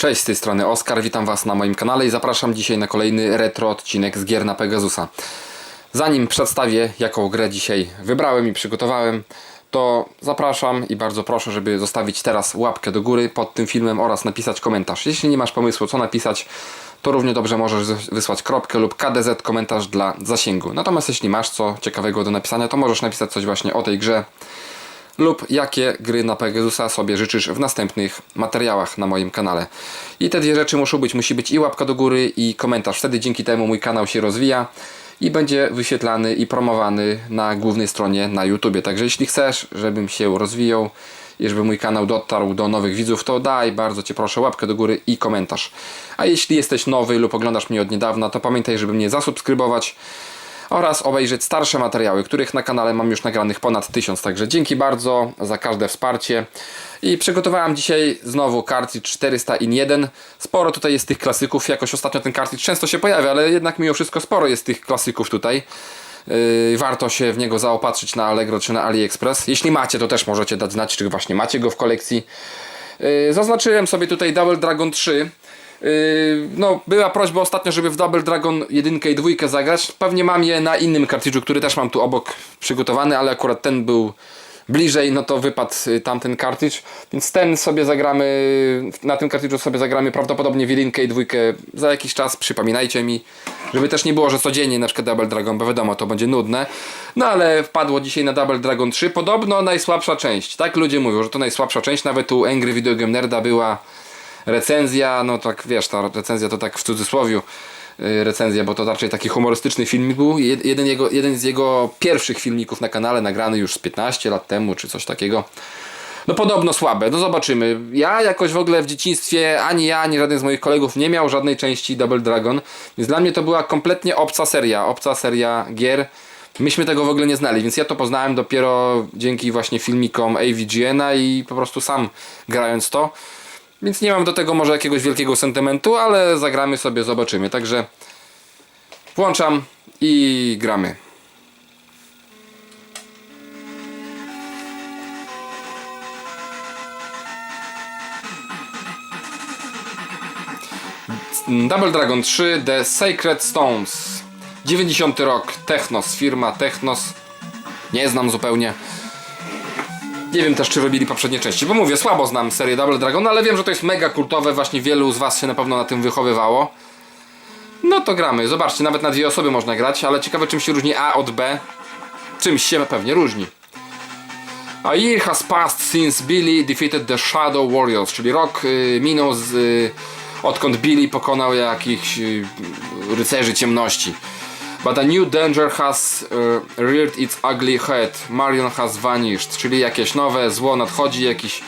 Cześć, z tej strony Oskar, witam Was na moim kanale i zapraszam dzisiaj na kolejny retro odcinek z gier na Pegasusa. Zanim przedstawię, jaką grę dzisiaj wybrałem i przygotowałem, to zapraszam i bardzo proszę, żeby zostawić teraz łapkę do góry pod tym filmem oraz napisać komentarz. Jeśli nie masz pomysłu, co napisać, to równie dobrze możesz wysłać kropkę lub KDZ komentarz dla zasięgu. Natomiast jeśli masz co ciekawego do napisania, to możesz napisać coś właśnie o tej grze, lub jakie gry na Pegasusa sobie życzysz w następnych materiałach na moim kanale. I te dwie rzeczy muszą być, musi być i łapka do góry i komentarz. Wtedy dzięki temu mój kanał się rozwija i będzie wyświetlany i promowany na głównej stronie na YouTubie. Także jeśli chcesz, żebym się rozwijał i żeby mój kanał dotarł do nowych widzów, to daj bardzo Cię proszę łapkę do góry i komentarz. A jeśli jesteś nowy lub oglądasz mnie od niedawna, to pamiętaj, żeby mnie zasubskrybować oraz obejrzeć starsze materiały, których na kanale mam już nagranych ponad 1000. Także dzięki bardzo za każde wsparcie. I przygotowałem dzisiaj znowu cartridge 400 in 1. Sporo tutaj jest tych klasyków, jakoś ostatnio ten cartridge często się pojawia, ale jednak mimo wszystko sporo jest tych klasyków tutaj. Yy, warto się w niego zaopatrzyć na Allegro czy na AliExpress. Jeśli macie, to też możecie dać znać, czy właśnie macie go w kolekcji. Yy, zaznaczyłem sobie tutaj Double Dragon 3. Yy, no, była prośba ostatnio, żeby w Double Dragon 1 i 2 zagrać. Pewnie mam je na innym kartridżu, który też mam tu obok przygotowany, ale akurat ten był bliżej, no to wypadł y, tamten kartridż. Więc ten sobie zagramy, na tym kartridżu sobie zagramy prawdopodobnie w 1 i 2 za jakiś czas. Przypominajcie mi, żeby też nie było, że codziennie na przykład Double Dragon, bo wiadomo, to będzie nudne. No ale wpadło dzisiaj na Double Dragon 3. Podobno najsłabsza część. Tak ludzie mówią, że to najsłabsza część. Nawet u Angry Video Game Nerda była recenzja, no tak wiesz, ta recenzja to tak w cudzysłowiu yy, recenzja, bo to raczej taki humorystyczny filmik był. Jed- Jeden, jego, jeden z jego pierwszych filmików na kanale, nagrany już z 15 lat temu, czy coś takiego. No podobno słabe, no zobaczymy. Ja jakoś w ogóle w dzieciństwie, ani ja, ani żaden z moich kolegów nie miał żadnej części Double Dragon, więc dla mnie to była kompletnie obca seria, obca seria gier. Myśmy tego w ogóle nie znali, więc ja to poznałem dopiero dzięki właśnie filmikom AVGN-a i po prostu sam grając to. Więc nie mam do tego może jakiegoś wielkiego sentymentu, ale zagramy sobie, zobaczymy. Także włączam i gramy. Double Dragon 3 The Sacred Stones 90 rok Technos, firma Technos Nie znam zupełnie nie wiem też, czy robili poprzednie części, bo mówię, słabo znam serię Double Dragon, ale wiem, że to jest mega kultowe, właśnie wielu z Was się na pewno na tym wychowywało. No to gramy. Zobaczcie, nawet na dwie osoby można grać, ale ciekawe czym się różni A od B. Czymś się pewnie różni. A year has passed since Billy defeated the Shadow Warriors, czyli rok y, minął z, y, odkąd Billy pokonał jakichś y, rycerzy ciemności. But a new danger has uh, reared its ugly head. Marion has vanished. Czyli jakieś nowe zło nadchodzi, jakiś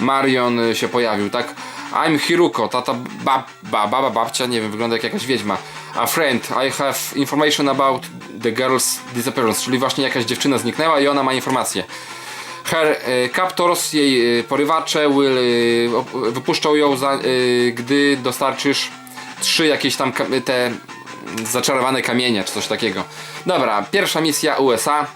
Marion y, się pojawił, tak? I'm Hiruko, tata bab, ba, baba babcia, nie wiem, wygląda jak jakaś wiedźma. A friend, I have information about the girl's disappearance, czyli właśnie jakaś dziewczyna zniknęła i ona ma informację. Her y, captors, jej porywacze, will, wypuszczą ją, za, gdy dostarczysz trzy jakieś tam te zaczarowane kamienie, czy coś takiego. Dobra, pierwsza misja USA.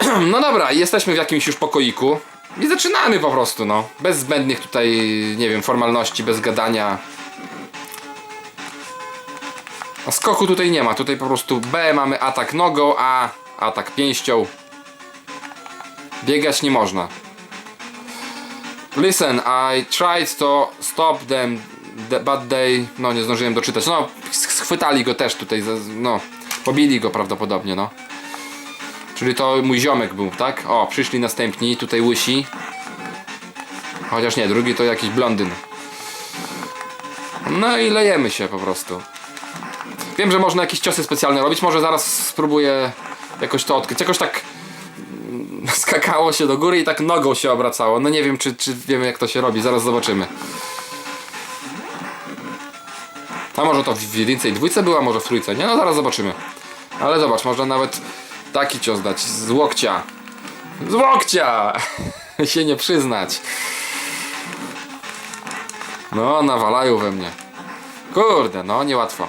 No dobra, jesteśmy w jakimś już pokoiku. I zaczynamy po prostu, no. Bez zbędnych tutaj, nie wiem, formalności, bez gadania. A skoku tutaj nie ma, tutaj po prostu B mamy atak nogą, A atak pięścią. Biegać nie można. Listen, I tried to stop them, the- but they... No, nie zdążyłem doczytać. No, sch- schwytali go też tutaj, no. Pobili go prawdopodobnie, no. Czyli to mój ziomek był, tak? O, przyszli następni, tutaj łysi. Chociaż nie, drugi to jakiś blondyn. No i lejemy się po prostu. Wiem, że można jakieś ciosy specjalne robić, może zaraz spróbuję jakoś to odkryć. Jakoś tak mm, skakało się do góry i tak nogą się obracało. No nie wiem, czy, czy wiemy jak to się robi, zaraz zobaczymy. A może to w jedynce i dwójce była, może w trójce, nie? No zaraz zobaczymy. Ale zobacz, można nawet taki cios dać, z łokcia. Z łokcia! się nie przyznać. No, nawalają we mnie. Kurde, no niełatwo.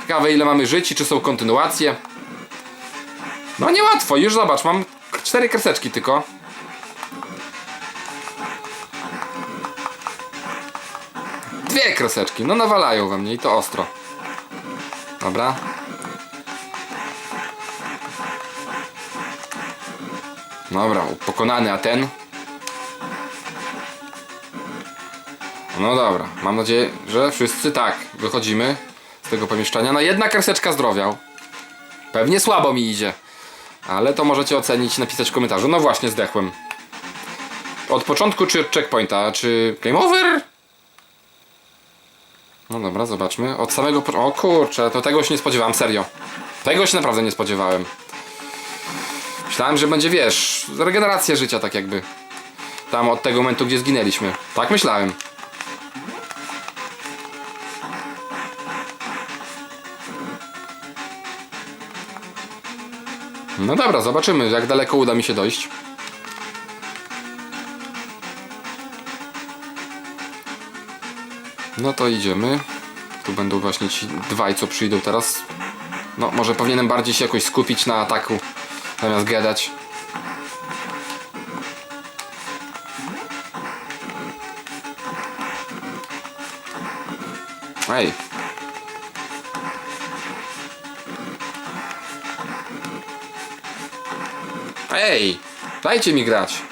Ciekawe ile mamy żyć i czy są kontynuacje. No niełatwo, już zobacz, mam cztery kreseczki tylko. Dwie kreseczki, no nawalają we mnie i to ostro. Dobra. Dobra, pokonany, a ten? No dobra, mam nadzieję, że wszyscy tak, wychodzimy z tego pomieszczenia. No jedna kreseczka zdrowia. Pewnie słabo mi idzie. Ale to możecie ocenić, napisać w komentarzu. No właśnie, zdechłem. Od początku czy od checkpointa? Czy game over? No dobra, zobaczmy. Od samego. O kurczę, to tego się nie spodziewałem, serio. Tego się naprawdę nie spodziewałem. Myślałem, że będzie, wiesz, regeneracja życia tak jakby. Tam od tego momentu, gdzie zginęliśmy. Tak myślałem. No dobra, zobaczymy, jak daleko uda mi się dojść. No to idziemy. Tu będą właśnie ci dwaj, co przyjdą teraz. No, może powinienem bardziej się jakoś skupić na ataku, zamiast gadać. Ej. Ej! Dajcie mi grać.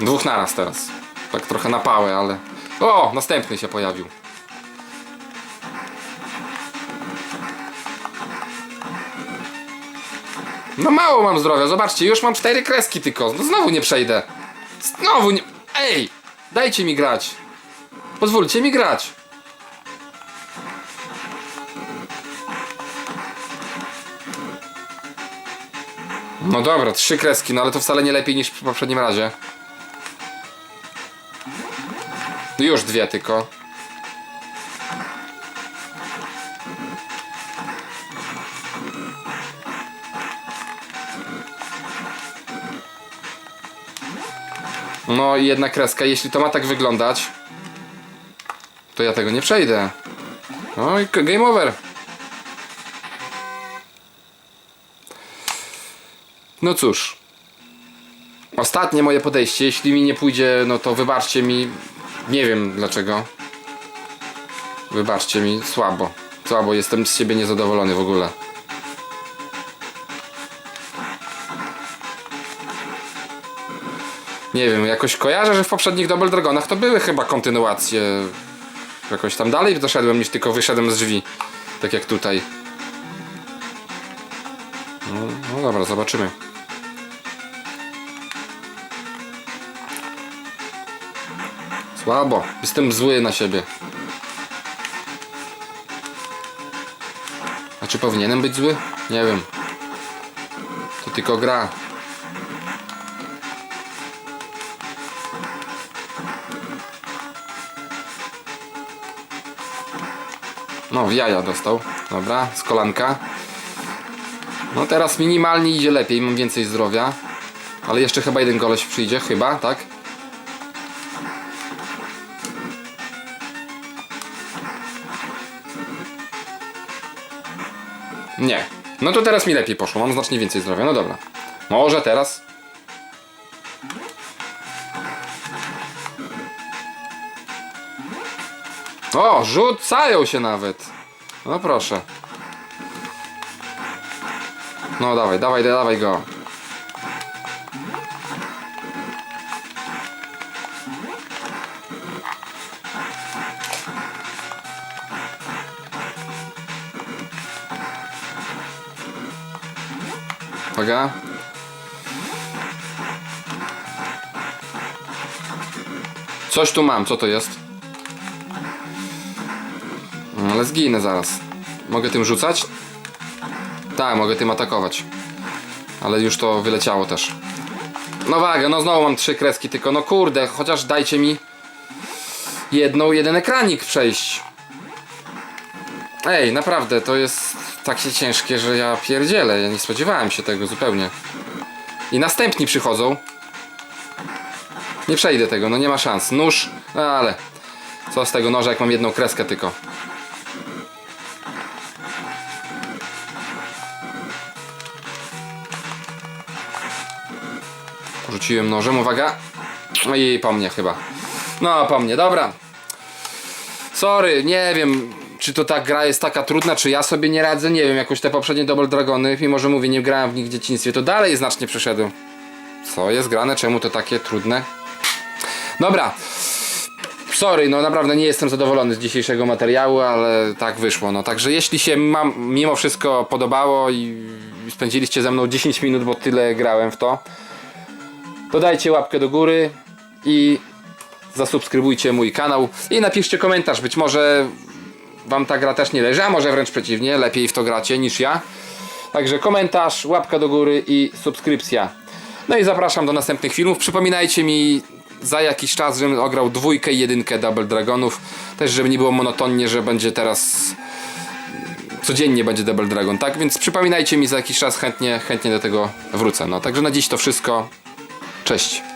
Dwóch naraz teraz. Tak trochę na pałę, ale... O! Następny się pojawił. No mało mam zdrowia, zobaczcie, już mam cztery kreski tylko. No znowu nie przejdę. Znowu nie... Ej! Dajcie mi grać. Pozwólcie mi grać. No dobra, trzy kreski, no ale to wcale nie lepiej niż w poprzednim razie. Już dwie tylko. No i jedna kreska, jeśli to ma tak wyglądać, to ja tego nie przejdę. No i game over. No cóż. Ostatnie moje podejście. Jeśli mi nie pójdzie, no to wybaczcie mi. Nie wiem dlaczego. Wybaczcie mi. Słabo. Słabo. Jestem z siebie niezadowolony w ogóle. Nie wiem, jakoś kojarzę, że w poprzednich Double Dragonach to były chyba kontynuacje. Jakoś tam dalej doszedłem niż tylko wyszedłem z drzwi. Tak jak tutaj. No, no dobra, zobaczymy. Słabo. Jestem zły na siebie. A czy powinienem być zły? Nie wiem. To tylko gra. No, w jaja dostał. Dobra, z kolanka. No teraz minimalnie idzie lepiej, mam więcej zdrowia. Ale jeszcze chyba jeden koleś przyjdzie, chyba, tak? Nie. No to teraz mi lepiej poszło, mam znacznie więcej zdrowia, no dobra. Może teraz? O, rzucają się nawet. No proszę. No dawaj, dawaj, dawaj go. Uwaga. Coś tu mam, co to jest? No, Ale zginę zaraz. Mogę tym rzucać? Tak, mogę tym atakować. Ale już to wyleciało też. No waga, no znowu mam trzy kreski, tylko no kurde, chociaż dajcie mi jedną, jeden ekranik przejść. Ej, naprawdę, to jest takie ciężkie, że ja pierdzielę. Ja nie spodziewałem się tego zupełnie. I następni przychodzą. Nie przejdę tego, no nie ma szans. Nóż, no ale co z tego noża, jak mam jedną kreskę tylko. Rzuciłem nożem, uwaga. No i po mnie chyba. No, po mnie, dobra. Sorry, nie wiem, czy to ta gra jest taka trudna, czy ja sobie nie radzę, nie wiem, jakoś te poprzednie Double Dragony, mimo że mówię, nie grałem w nich w dzieciństwie, to dalej znacznie przeszedłem. Co jest grane? Czemu to takie trudne? Dobra. Sorry, no naprawdę nie jestem zadowolony z dzisiejszego materiału, ale tak wyszło. No także jeśli się mam, mimo wszystko podobało i spędziliście ze mną 10 minut, bo tyle grałem w to, to dajcie łapkę do góry i zasubskrybujcie mój kanał i napiszcie komentarz. Być może wam ta gra też nie leży, a może wręcz przeciwnie, lepiej w to gracie niż ja. Także komentarz, łapka do góry i subskrypcja. No i zapraszam do następnych filmów. Przypominajcie mi za jakiś czas, żebym ograł dwójkę i jedynkę Double Dragonów. Też żeby nie było monotonnie, że będzie teraz codziennie będzie Double Dragon, tak? Więc przypominajcie mi za jakiś czas, chętnie, chętnie do tego wrócę. No, także na dziś to wszystko. Cześć.